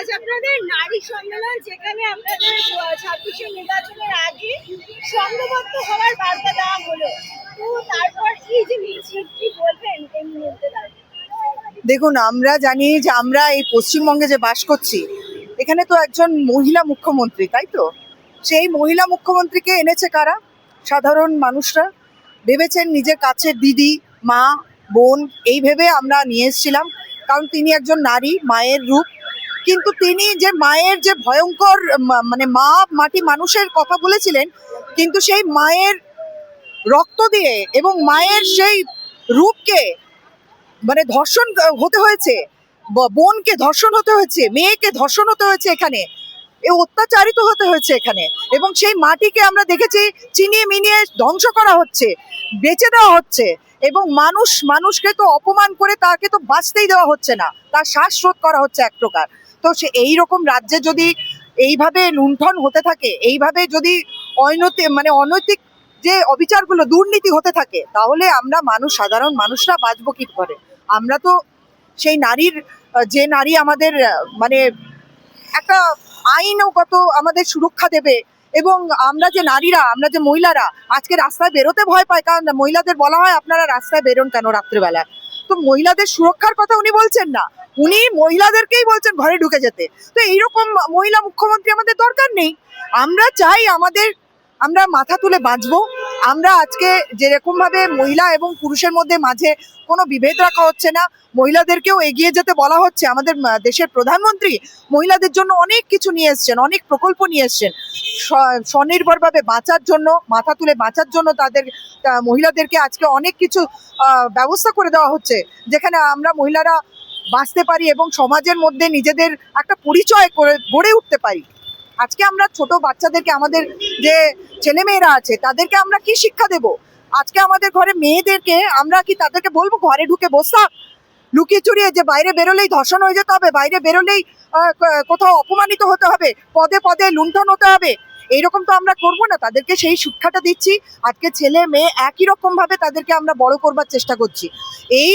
আজ আপনাদের নারী সম্মেলন, যেখানে আপনাদের ছাব্বিশে নির্বাচনের আগে সংঘবদ্ধ হওয়ার বার্তা দেওয়া হলো। তো তারপর এই যে বলবেন এই মুহূর্তে দেখুন, আমরা জানি যে আমরা এই পশ্চিমবঙ্গে যে বাস করছি, এখানে তো একজন মহিলা মুখ্যমন্ত্রী, তাই তো? সেই মহিলা মুখ্যমন্ত্রীকে এনেছে কারা? সাধারণ মানুষরা। ভেবেছেন নিজের কাছের দিদি, মা, বোন, এই ভেবে আমরা নিয়ে এসেছিলাম। কারণ তিনি একজন নারী, মায়ের রূপ। কিন্তু তিনি যে মায়ের যে ভয়ঙ্কর মানে মা, মাটি মানুষের কথা বলেছিলেন, কিন্তু সেই মায়ের রক্ত দিয়ে এবং মায়ের সেই রূপকে মানে ধর্ষণ হতে হয়েছে বোনকে ধর্ষণ হতে হয়েছে, মেয়েকে ধর্ষণ হতে হয়েছে এখানে, এ অত্যাচারিত হতে হয়েছে এখানে, এবং সেই মাটিকে আমরা দেখেছি চিনিয়ে মিনিয়ে ধ্বংস করা হচ্ছে, বেচে দেওয়া হচ্ছে, এবং মানুষ, মানুষকে তো অপমান করে তাকে তো বাঁচতেই দেওয়া হচ্ছে না, তার শ্বাস শ্বাসরোধ করা হচ্ছে এক প্রকার। তো সে এই রকম রাজ্যে যদি এইভাবে লুণ্ঠন হতে থাকে, এইভাবে যদি অনৈতিক মানে অনৈতিক যে অবিচারগুলো, দুর্নীতি হতে থাকে, তাহলে আমরা মানুষ, সাধারণ মানুষরা বাঁচবো কি করে? আমরা তো সেই নারীর, যে নারী আমাদের মানে একটা আইনগত আমাদের সুরক্ষা দেবে এবং আমরা যে নারীরা, আমরা যে মহিলারা, আজকে রাস্তায় বেরোতে ভয় পাই কারণ মহিলাদের বলা হয়, আপনারা রাস্তায় বেরোন কেন রাত্রেবেলা তো মহিলাদের সুরক্ষার কথা উনি বলছেন না। উনি মহিলাদেরকেই বলছেন ঘরে ঢুকে যেতে। তো এইরকম মহিলা মুখ্যমন্ত্রী আমাদের দরকার নেই। আমরা চাই আমাদের, আমরা মাথা তুলে বাঁচবো। আমরা আজকে যেরকম ভাবে মহিলা এবং পুরুষের মধ্যে মাঝে কোনো বিভেদ রাখা হচ্ছে না, মহিলাদেরকেও এগিয়ে যেতে বলা হচ্ছে। আমাদের দেশের প্রধানমন্ত্রী মহিলাদের জন্য অনেক কিছু নিয়ে এসছেন, অনেক প্রকল্প নিয়ে এসছেন। স্ব- স্বনির্ভরভাবে বাঁচার জন্য, মাথা তুলে বাঁচার জন্য তাদের মহিলাদেরকে আজকে অনেক কিছু ব্যবস্থা করে দেওয়া হচ্ছে, যেখানে আমরা মহিলারা বাঁচতে পারি এবং সমাজের মধ্যে নিজেদের একটা পরিচয় করে, গড়ে উঠতে পারি। আজকে আমরা ছোট বাচ্চাদেরকে, আমাদের যে ছেলেমেয়েরা আছে, তাদেরকে আমরা কি শিক্ষা দেব? আজকে আমাদের ঘরে মেয়েদেরকে আমরা কি তাদেরকে বলব, ঘরে ঢুকে বসা? লুকিয়ে চুরিয়ে যে বাইরে বেরোলেই ধর্ষণ হয়ে যেতে হবে, বাইরে বেরোলেই কোথাও অপমানিত হতে হবে, পদে পদে লুণ্ঠন হতে হবে, এইরকম তো আমরা করব না। তাদেরকে সেই শিক্ষাটা দিচ্ছি, আজকে ছেলে মেয়ে একই রকম ভাবে তাদেরকে আমরা বড় করবার চেষ্টা করছি। এই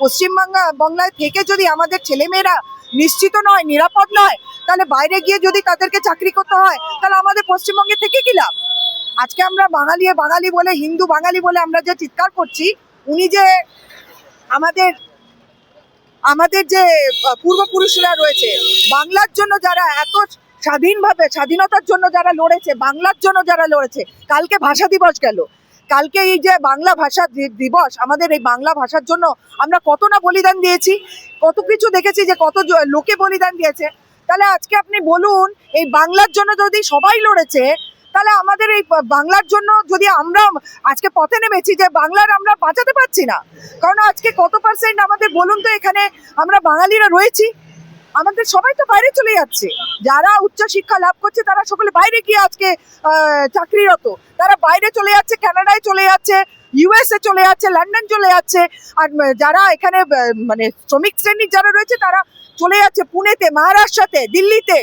পশ্চিমবাংলা, বাংলায় থেকে যদি আমাদের ছেলেমেয়েরা নিশ্চিত নয়, নিরাপদ নয়, তাহলে বাইরে গিয়ে যদি তাদেরকে চাকরি করতে হয়, তাহলে আমাদের পশ্চিমবঙ্গে থেকে কি লাভ? আজকে আমরা বাঙালি বাঙালি বলে, হিন্দু বাঙালি বলে আমরা যে চিৎকার করছি, উনি যে আমাদের আমাদের যে পূর্বপুরুষরা রয়েছে, বাংলার জন্য যারা এত স্বাধীনভাবে, স্বাধীনতার জন্য যারা লড়েছে, বাংলার জন্য যারা লড়েছে, কালকে ভাষা দিবস গেল। কালকে এই যে বাংলা ভাষা দিবস, আমাদের এই বাংলা ভাষার জন্য আমরা কত না বলিদান দিয়েছি, কত কিছু দেখেছি যে কত লোকে বলিদান দিয়েছে। তাহলে আজকে আপনি বলুন, এই বাংলার জন্য যদি সবাই লড়েছে, তাহলে আমাদের এই বাংলার জন্য যদি আমরা আজকে পথে নেমেছি যে বাংলার আমরা বাঁচাতে পারছি না। কারণ আজকে কত পার্সেন্ট আমাদের বলুন তো এখানে আমরা বাঙালিরা রয়েছি আমাদের সবাই তো বাইরে চলে যাচ্ছে। যারা উচ্চ শিক্ষা লাভ করছে, তারা সকলে বাইরে গিয়ে আজকে চাকরিরত। তারা বাইরে চলে যাচ্ছে, কানাডায় চলে যাচ্ছে ইউএসএ চলে যাচ্ছে, লন্ডন চলে যাচ্ছে। আর যারা এখানে মানে শ্রমিক শ্রেণির যারা রয়েছে, তারা চলে যাচ্ছে পুনেতে, মহারাষ্ট্রতে, দিল্লিতে।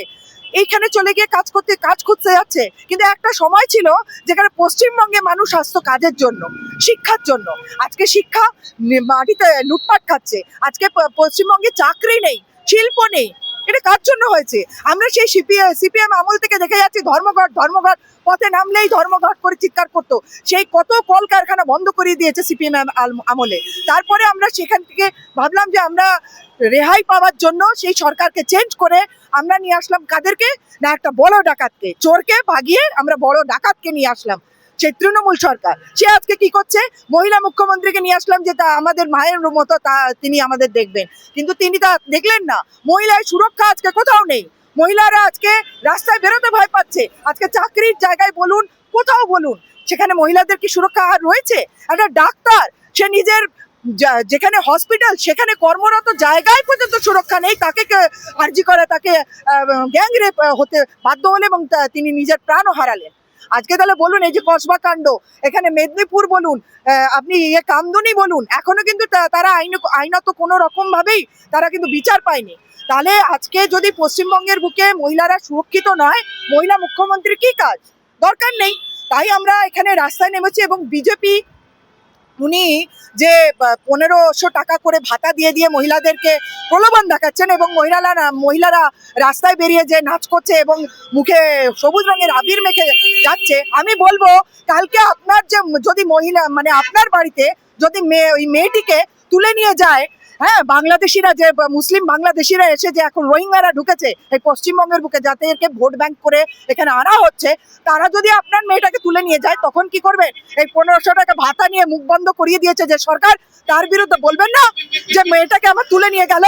এইখানে চলে গিয়ে কাজ করতে কাজ করতে যাচ্ছে। কিন্তু একটা সময় ছিল যেখানে পশ্চিমবঙ্গে মানুষ আসতো কাজের জন্য, শিক্ষার জন্য। আজকে শিক্ষা মাটিতে লুটপাট খাচ্ছে। আজকে পশ্চিমবঙ্গে চাকরি নেই। শিল্প নেই। এটা কার জন্য হয়েছে? আমরা সেই সিপিএম সিপিএম আমল থেকে দেখে যাচ্ছি, ধর্মঘট ধর্মঘট, পথে নামলেই ধর্মঘট করে চিৎকার করতো। সেই কত কলকারখানা বন্ধ করিয়ে দিয়েছে সিপিএম আমলে। তারপরে আমরা সেখান থেকে ভাবলাম যে আমরা রেহাই পাওয়ার জন্য সেই সরকারকে চেঞ্জ করে আমরা নিয়ে আসলাম কাদেরকে? না, একটা বড় ডাকাতকে। চোরকে ভাগিয়ে আমরা বড় ডাকাতকে নিয়ে আসলাম। সেই তৃণমূল সরকার, সে আজকে কি করছে? মহিলা মুখ্যমন্ত্রীকে নিয়ে আসলাম যে তা আমাদের মায়ের মতো তা তিনি আমাদের দেখবেন। কিন্তু তিনি তা দেখলেন না। মহিলার সুরক্ষা আজকে কোথাও নেই। মহিলারা আজকে রাস্তায় বেরোতে ভয় পাচ্ছে। আজকে চাকরির জায়গায় বলুন, কোথাও বলুন, সেখানে মহিলাদের কি সুরক্ষা আর রয়েছে? একটা ডাক্তার, সে নিজের যেখানে হসপিটাল সেখানে কর্মরত জায়গায় পর্যন্ত সুরক্ষা নেই। তাকে আর্জি করে, তাকে গ্যাং রেপ হতে বাধ্য হলে এবং তিনি নিজের প্রাণও হারালেন। আজকে তাহলে বলুন, এই যে কসবা কাণ্ড, এখানে মেদিনীপুর বলুন আপনি ইয়ে কামদুনি বলুন, এখনও কিন্তু তারা আইন, আইনত কোনো রকমভাবেই তারা কিন্তু বিচার পায়নি। তাহলে আজকে যদি পশ্চিমবঙ্গের বুকে মহিলারা সুরক্ষিত নয়, মহিলা মুখ্যমন্ত্রীর কি কাজ? দরকার নেই। তাই আমরা এখানে রাস্তায় নেমেছি এবং বিজেপি উনি যে পনেরোশো টাকা করে ভাতা দিয়ে দিয়ে মহিলাদেরকে প্রলোভন দেখাচ্ছেন এবং মহিলারা মহিলারা রাস্তায় বেরিয়ে যে নাচ করছে এবং মুখে সবুজ রঙের আবির মেখে যাচ্ছে, আমি বলব কালকে আপনার যে, যদি মহিলা মানে আপনার বাড়িতে যদি মেয়ে, ওই মেয়েটিকে তুলে নিয়ে যায় হ্যাঁ বাংলাদেশিরা যে মুসলিম বাংলাদেশিরা এসে যে এখন রোহিঙ্গারা ঢুকেছে, এই পশ্চিমবঙ্গের বুকে, যাতে একে ভোট ব্যাংক করে এখানে আনা হচ্ছে, তারা যদি আপনার মেয়েটাকে তুলে নিয়ে যায়, তখন কি করবেন? এই পনেরোশো টাকা ভাতা নিয়ে মুখ বন্ধ করিয়ে দিয়েছে যে সরকার, তার বিরুদ্ধে বলবেন না যে মেয়েটাকে আমার তুলে নিয়ে গেল?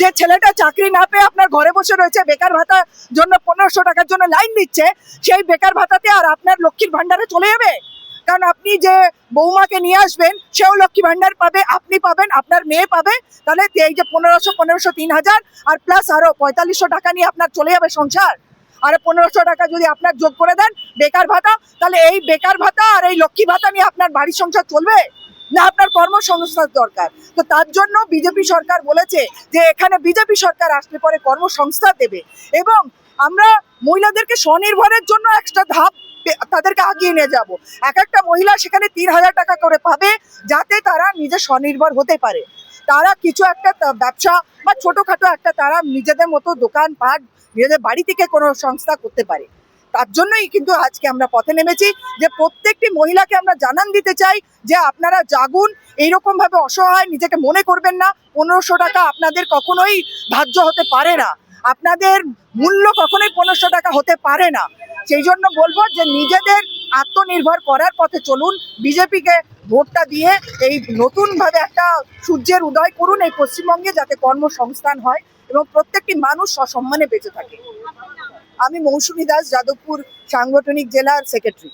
যে ছেলেটা চাকরি না পেয়ে আপনার ঘরে বসে রয়েছে, বেকার ভাতার জন্য পনেরোশো টাকার জন্য লাইন দিচ্ছে, সেই বেকার ভাতাতে আর আপনার লক্ষ্মীর ভান্ডারে চলে যাবে? কারণ আপনি যে বৌমাকে নিয়ে আসবেন, সেও লক্ষ্মী ভান্ডার পাবে, আপনি পাবেন, আপনার মেয়ে পাবে। তাহলে এই যে পনেরোশো পনেরোশো, তিন হাজার, আর প্লাস আরও পঁয়তাল্লিশশো টাকা নিয়ে আপনার চলে যাবে সংসার। আর পনেরোশো টাকা যদি আপনার যোগ করে দেন, বেকার ভাতা, তাহলে এই বেকার ভাতা আর এই লক্ষ্মী ভাতা নিয়ে আপনার বাড়ির সংসার চলবে? না, আপনার কর্মসংস্থান দরকার। তো তার জন্য বিজেপি সরকার বলেছে যে, এখানে বিজেপি সরকার আসলে পরে কর্মসংস্থান দেবে। এবং আমরা মহিলাদেরকে স্বনির্ভরের জন্য একটা ধাপ তাদেরকে আগিয়ে নিয়ে যাব। এক একটা মহিলা সেখানে তিন হাজার টাকা করে পাবে যাতে তারা নিজে স্বনির্ভর হতে পারে। তারা কিছু একটা ব্যবসা বা ছোটোখাটো একটা তারা নিজেদের মতো দোকান পাট নিজেদের বাড়ি থেকে কোনো সংস্থা করতে পারে। তার জন্যই কিন্তু আজকে আমরা পথে নেমেছি যে প্রত্যেকটি মহিলাকে আমরা জানান দিতে চাই যে আপনারা জাগুন এইরকম ভাবে অসহায়, নিজেকে মনে করবেন না। পনেরোশো টাকা আপনাদের কখনোই ধার্য হতে পারে না। আপনাদের মূল্য কখনোই পনেরোশো টাকা হতে পারে না। সেই জন্য বলব যে নিজেদের আত্মনির্ভর করার পথে চলুন। বিজেপিকে ভোটটা দিয়ে এই নতুনভাবে একটা সূর্যের উদয় করুন এই পশ্চিমবঙ্গে যাতে কর্মসংস্থান হয় এবং প্রত্যেকটি মানুষ সসম্মানে বেঁচে থাকে। আমি মৌসুমী দাস, যাদবপুর সাংগঠনিক জেলার সেক্রেটারি